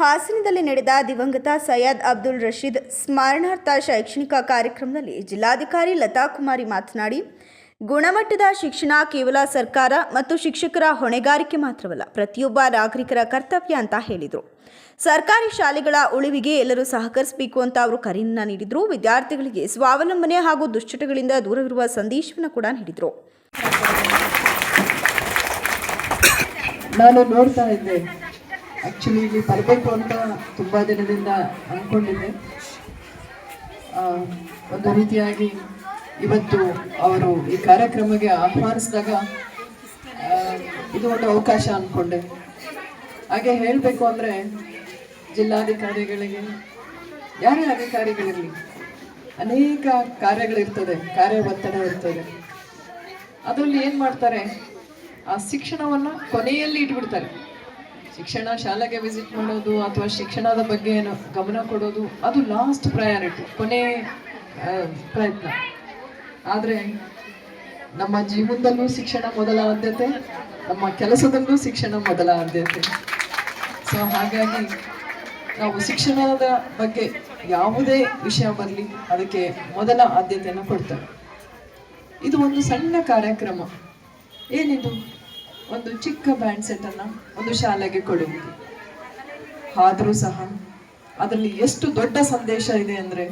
ಹಾಸನದಲ್ಲಿ ನಡೆದ ದಿವಂಗತ ಸೈಯದ್ ಅಬ್ದುಲ್ ರಶೀದ್ ಸ್ಮರಣಾರ್ಥ ಶೈಕ್ಷಣಿಕ ಕಾರ್ಯಕ್ರಮದಲ್ಲಿ ಜಿಲ್ಲಾಧಿಕಾರಿ ಲತಾ ಕುಮಾರಿ ಮಾತನಾಡಿ, ಗುಣಮಟ್ಟದ ಶಿಕ್ಷಣ ಕೇವಲ ಸರ್ಕಾರ ಮತ್ತು ಶಿಕ್ಷಕರ ಹೊಣೆಗಾರಿಕೆ ಮಾತ್ರವಲ್ಲ, ಪ್ರತಿಯೊಬ್ಬ ನಾಗರಿಕರ ಕರ್ತವ್ಯ ಅಂತ ಹೇಳಿದರು. ಸರ್ಕಾರಿ ಶಾಲೆಗಳ ಉಳಿವಿಗೆ ಎಲ್ಲರೂ ಸಹಕರಿಸಬೇಕು ಅಂತ ಅವರು ಕರೆಯನ್ನ ನೀಡಿದರು. ವಿದ್ಯಾರ್ಥಿಗಳಿಗೆ ಸ್ವಾವಲಂಬನೆ ಹಾಗೂ ದುಶ್ಚಟಗಳಿಂದ ದೂರವಿರುವ ಸಂದೇಶವನ್ನು ಕೂಡ ನೀಡಿದರು. ನಾನು ನೋಡ್ತಾ ಇದ್ದೆ. ಆಕ್ಚುಲಿ ಇಲ್ಲಿ ಬರಬೇಕು ಅಂತ ತುಂಬ ದಿನದಿಂದ ಅಂದ್ಕೊಂಡಿದ್ದೆ ಒಂದು ರೀತಿಯಾಗಿ ಇವತ್ತು ಅವರು ಈ ಕಾರ್ಯಕ್ರಮಕ್ಕೆ ಆಹ್ವಾನಿಸಿದಾಗ ಇದು ಒಂದು ಅವಕಾಶ ಅನ್ಕೊಂಡೆ. ಹಾಗೆ ಹೇಳಬೇಕು ಅಂದರೆ ಜಿಲ್ಲಾಧಿಕಾರಿಗಳಿಗೆ ಯಾರೇ ಅಧಿಕಾರಿಗಳಿರಲಿ, ಅನೇಕ ಕಾರ್ಯಗಳಿರ್ತದೆ ಕಾರ್ಯ ಒತ್ತಡ ಇರ್ತದೆ. ಅದರಲ್ಲಿ ಏನು ಮಾಡ್ತಾರೆ, ಆ ಶಿಕ್ಷಣವನ್ನು ಕೊನೆಯಲ್ಲಿ ಇಟ್ಬಿಡ್ತಾರೆ. ಶಿಕ್ಷಣ ಶಾಲೆಗೆ ವಿಸಿಟ್ ಮಾಡೋದು ಅಥವಾ ಶಿಕ್ಷಣದ ಬಗ್ಗೆ ಗಮನ ಕೊಡೋದು, ಅದು ಲಾಸ್ಟ್ ಪ್ರಯಾರಿಟಿ ಕೊನೆ ಪ್ರಯತ್ನ. ಆದರೆ ನಮ್ಮ ಜೀವನದಲ್ಲೂ ಶಿಕ್ಷಣ ಮೊದಲ ಆದ್ಯತೆ, ನಮ್ಮ ಕೆಲಸದಲ್ಲೂ ಶಿಕ್ಷಣ ಮೊದಲ ಆದ್ಯತೆ. ಸೊ ಹಾಗಾಗಿ ನಾವು ಶಿಕ್ಷಣದ ಬಗ್ಗೆ ಯಾವುದೇ ವಿಷಯ ಬರಲಿ, ಅದಕ್ಕೆ ಮೊದಲ ಆದ್ಯತೆಯನ್ನು ಕೊಡ್ತೇವೆ. ಇದು ಒಂದು ಸಣ್ಣ ಕಾರ್ಯಕ್ರಮ. ಏನಿದು? ಒಂದು ಚಿಕ್ಕ ಬ್ಯಾಂಡ್ ಸೆಟ್ಟನ್ನು ಒಂದು ಶಾಲೆಗೆ ಕೊಡುವುದು ಆದರೂ ಸಹ ಅದರಲ್ಲಿ ಎಷ್ಟು ದೊಡ್ಡ ಸಂದೇಶ ಇದೆ ಅಂದ್ರೆ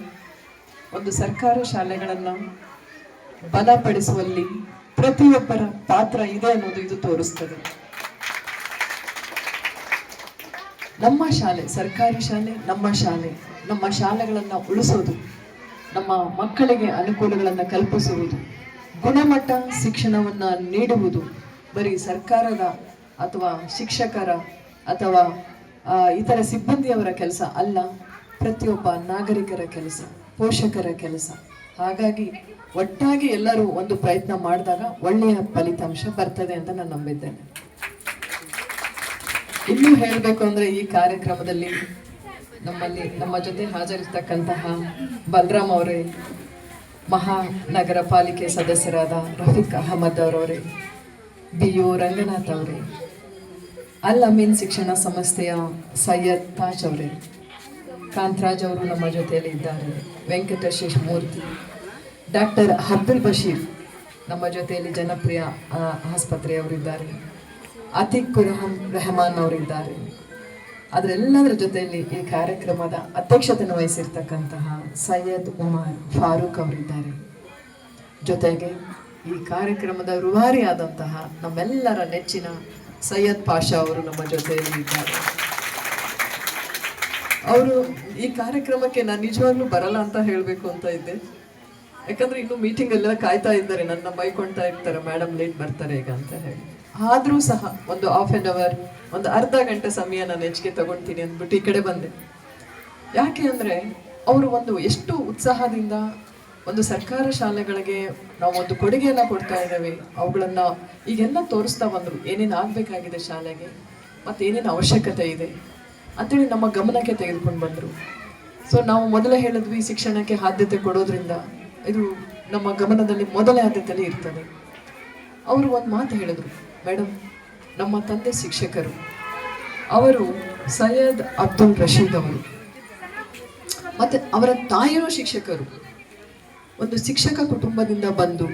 ಒಂದು ಸರ್ಕಾರ ಶಾಲೆಗಳನ್ನು ಬಲಪಡಿಸುವಲ್ಲಿ ಪ್ರತಿಯೊಬ್ಬರ ಪಾತ್ರ ಇದೆ ಅನ್ನೋದು ಇದು ತೋರಿಸ್ತದೆ. ನಮ್ಮ ಶಾಲೆ, ಸರ್ಕಾರಿ ಶಾಲೆ, ನಮ್ಮ ಶಾಲೆ, ನಮ್ಮ ಶಾಲೆಗಳನ್ನು ಉಳಿಸೋದು, ನಮ್ಮ ಮಕ್ಕಳಿಗೆ ಅನುಕೂಲಗಳನ್ನು ಕಲ್ಪಿಸುವುದು, ಗುಣಮಟ್ಟ ಶಿಕ್ಷಣವನ್ನ ನೀಡುವುದು ಬರೀ ಸರ್ಕಾರದ ಅಥವಾ ಶಿಕ್ಷಕರ ಅಥವಾ ಇತರ ಸಿಬ್ಬಂದಿಯವರ ಕೆಲಸ ಅಲ್ಲ, ಪ್ರತಿಯೊಬ್ಬ ನಾಗರಿಕರ ಕೆಲಸ, ಪೋಷಕರ ಕೆಲಸ. ಹಾಗಾಗಿ ಒಟ್ಟಾಗಿ ಎಲ್ಲರೂ ಒಂದು ಪ್ರಯತ್ನ ಮಾಡಿದಾಗ ಒಳ್ಳೆಯ ಫಲಿತಾಂಶ ಬರ್ತದೆ ಅಂತ ನಾನು ನಂಬಿದ್ದೇನೆ. ಇನ್ನೂ ಹೇಳಬೇಕು ಅಂದರೆ ಈ ಕಾರ್ಯಕ್ರಮದಲ್ಲಿ ನಮ್ಮಲ್ಲಿ, ನಮ್ಮ ಜೊತೆ ಹಾಜರಿರ್ತಕ್ಕಂತಹ ಬಲರಾಮ್ ಅವರೇ ಮಹಾನಗರ ಪಾಲಿಕೆ ಸದಸ್ಯರಾದ ರಫೀಕ್ ಅಹಮದ್ ಅವರವರೇ ಬಿ ಯು ರಂಗನಾಥ್ ಅವರೇ. ಅಲ್ ಅಮೀನ್ ಶಿಕ್ಷಣ ಸಂಸ್ಥೆಯ ಸೈಯದ್ ತಾಜ್ ಅವರೇ. ಕಾಂತರಾಜ್ ಅವರು ನಮ್ಮ ಜೊತೆಯಲ್ಲಿ ಇದ್ದಾರೆ. ವೆಂಕಟೇಶ್ ಮೂರ್ತಿ. ಡಾಕ್ಟರ್ ಅಬ್ದುಲ್ ಬಶೀರ್ ನಮ್ಮ ಜೊತೆಯಲ್ಲಿ ಜನಪ್ರಿಯ ಆಸ್ಪತ್ರೆಯವರಿದ್ದಾರೆ ಅತಿಕ್ ರಹಮ್ ರೆಹಮಾನ್ ಅವರಿದ್ದಾರೆ ಅದರೆಲ್ಲದರ ಜೊತೆಯಲ್ಲಿ ಈ ಕಾರ್ಯಕ್ರಮದ ಅಧ್ಯಕ್ಷತೆಯನ್ನು ವಹಿಸಿರ್ತಕ್ಕಂತಹ ಸೈಯದ್ ಉಮರ್ ಫಾರೂಕ್ ಅವರಿದ್ದಾರೆ ಜೊತೆಗೆ ಈ ಕಾರ್ಯಕ್ರಮದ ರೂವಾರಿಯಾದಂತಹ ನಮ್ಮೆಲ್ಲರ ನೆಚ್ಚಿನ ಸೈಯದ್ ಪಾಷಾ ಅವರು ನಮ್ಮ ಜೊತೆಯಲ್ಲಿ ಇದ್ದಾರೆ. ಅವರು ಈ ಕಾರ್ಯಕ್ರಮಕ್ಕೆ ನಾನು ನಿಜವಾಗ್ಲೂ ಬರಲ್ಲ ಅಂತ ಹೇಳಬೇಕು ಅಂತ ಇದ್ದೆ. ಯಾಕಂದ್ರೆ ಇನ್ನು ಮೀಟಿಂಗ್ ಎಲ್ಲ ಕಾಯ್ತಾ ಇದ್ದಾರೆ, ನನ್ನ ಬೈಕೊಳ್ತಾ ಇರ್ತಾರೆ ಮೇಡಮ್ ಲೇಟ್ ಬರ್ತಾರೆ ಈಗ ಅಂತ ಹೇಳಿ. ಆದರೂ ಸಹ ಒಂದು ಹಾಫ್ ಆನ್ ಅವರ್ ಒಂದು ಅರ್ಧ ಗಂಟೆ ಸಮಯ ನಾನು ಹೆಚ್ಚಿಗೆ ತಗೊಳ್ತೀನಿ ಅಂದ್ಬಿಟ್ಟು ಈ ಕಡೆ ಬಂದೆ. ಯಾಕೆ ಅಂದರೆ ಅವರು ಒಂದು ಎಷ್ಟು ಉತ್ಸಾಹದಿಂದ ಒಂದು ಸರ್ಕಾರ ಶಾಲೆಗಳಿಗೆ ನಾವು ಒಂದು ಕೊಡುಗೆಯನ್ನು ಕೊಡ್ತಾ ಇದ್ದೇವೆ. ಅವುಗಳನ್ನು ಈಗೆಲ್ಲ ತೋರಿಸ್ತಾ ಬಂದರು. ಏನೇನು ಆಗಬೇಕಾಗಿದೆ ಶಾಲೆಗೆ? ಮತ್ತೆ ಏನೇನು ಅವಶ್ಯಕತೆ ಇದೆ? ಅಂತೇಳಿ ನಮ್ಮ ಗಮನಕ್ಕೆ ತೆಗೆದುಕೊಂಡು ಬಂದರು. ಸೊ ನಾವು ಮೊದಲೇ ಹೇಳಿದ್ವಿ ಶಿಕ್ಷಣಕ್ಕೆ ಆದ್ಯತೆ ಕೊಡೋದ್ರಿಂದ ಇದು ನಮ್ಮ ಗಮನದಲ್ಲಿ ಮೊದಲ ಆದ್ಯತೆಯಲ್ಲಿ ಇರ್ತದೆ. ಅವರು ಒಂದು ಮಾತು ಹೇಳಿದರು. ಮೇಡಮ್ ನಮ್ಮ ತಂದೆ ಶಿಕ್ಷಕರು. ಅವರು ಸೈಯದ್ ಅಬ್ದುಲ್ ರಶೀದ್ ಅವರು. ಮತ್ತೆ ಅವರ ತಾಯಿಯೂ ಶಿಕ್ಷಕರು. ಒಂದು ಶಿಕ್ಷಕ ಕುಟುಂಬದಿಂದ ಬಂದು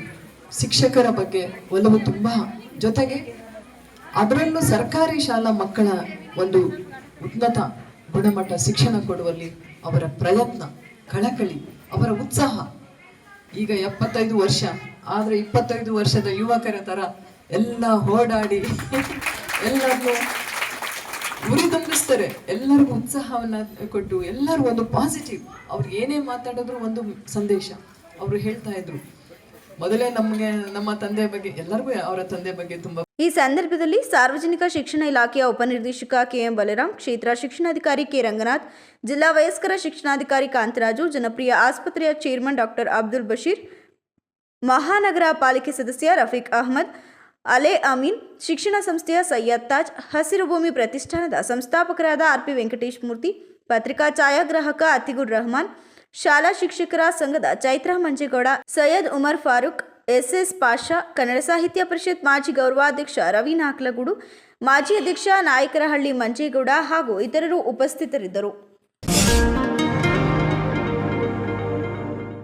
ಶಿಕ್ಷಕರ ಬಗ್ಗೆ ಒಲವು ತುಂಬ. ಜೊತೆಗೆ ಅದರಲ್ಲೂ ಸರ್ಕಾರಿ ಶಾಲಾ ಮಕ್ಕಳ ಒಂದು ಉನ್ನತ ಗುಣಮಟ್ಟ ಶಿಕ್ಷಣ ಕೊಡುವಲ್ಲಿ ಅವರ ಪ್ರಯತ್ನ, ಕಳಕಳಿ, ಅವರ ಉತ್ಸಾಹ. ಈಗ ಎಪ್ಪತ್ತೈದು ವರ್ಷ, ಆದರೆ ಇಪ್ಪತ್ತೈದು ವರ್ಷದ ಯುವಕರ ಥರ ಎಲ್ಲ ಓಡಾಡಿ, ಎಲ್ಲರನ್ನು ಉರಿದುಂಬಿಸ್ತಾರೆ. ಎಲ್ಲರಿಗೂ ಉತ್ಸಾಹವನ್ನು ಕೊಟ್ಟು ಎಲ್ಲರೂ ಒಂದು ಪಾಸಿಟಿವ್ ಅವ್ರು ಏನೇ ಮಾತಾಡಿದ್ರು ಒಂದು ಸಂದೇಶ. ಅವರು ಹೇಳ್ತಾ ಇದ್ರು. ಮೊದಲೇ ನಮಗೆ, ನಮ್ಮ ತಂದೆ ಬಗ್ಗೆ, ಎಲ್ಲರಿಗೂ ಅವರ ತಂದೆ ಬಗ್ಗೆ ತುಂಬಾ ಈ ಸಂದರ್ಭದಲ್ಲಿ ಸಾರ್ವಜನಿಕ ಶಿಕ್ಷಣ ಇಲಾಖೆಯ ಉಪನಿರ್ದೇಶಕ ಕೆಎಂ ಬಲರಾಮ್ ಕ್ಷೇತ್ರ ಶಿಕ್ಷಣಾಧಿಕಾರಿ ಕೆ ರಂಗನಾಥ್, ಜಿಲ್ಲಾ ವಯಸ್ಕರ ಶಿಕ್ಷಣಾಧಿಕಾರಿ ಕಾಂತರಾಜು, ಜನಪ್ರಿಯ ಆಸ್ಪತ್ರೆಯ ಚೇರ್ಮನ್ ಡಾಕ್ಟರ್ ಅಬ್ದುಲ್ ಬಶೀರ್, ಮಹಾನಗರ ಪಾಲಿಕೆ ಸದಸ್ಯ ರಫೀಕ್ ಅಹಮದ್, ಅಲೆ ಅಮೀನ್, ಶಿಕ್ಷಣ ಸಂಸ್ಥೆಯ ಸೈಯದ್ ತಾಜ್, ಹಸಿರು ಭೂಮಿ ಪ್ರತಿಷ್ಠಾನದ ಸಂಸ್ಥಾಪಕರಾದ ಆರ್ ಪಿ ವೆಂಕಟೇಶ್ ಮೂರ್ತಿ, ಪತ್ರಿಕಾ ಛಾಯಾಗ್ರಾಹಕ ಅತಿಗುರ್ ರಹಮಾನ್ ಶಾಲಾ ಶಿಕ್ಷಕರ ಸಂಘದ ಚೈತ್ರಾ ಮಂಜೇಗೌಡ, ಸೈಯದ್ ಉಮರ್ ಫಾರೂಕ್, ಎಸ್ಎಸ್ ಪಾಷಾ, ಕನ್ನಡ ಸಾಹಿತ್ಯ ಪರಿಷತ್ ಮಾಜಿ ಗೌರವಾಧ್ಯಕ್ಷ ರವಿ ನಾಕ್ಲಗೂಡು ಮಾಜಿ ಅಧ್ಯಕ್ಷ ನಾಯಕರಹಳ್ಳಿ ಮಂಜೇಗೌಡ ಹಾಗೂ ಇತರರು ಉಪಸ್ಥಿತರಿದ್ದರು.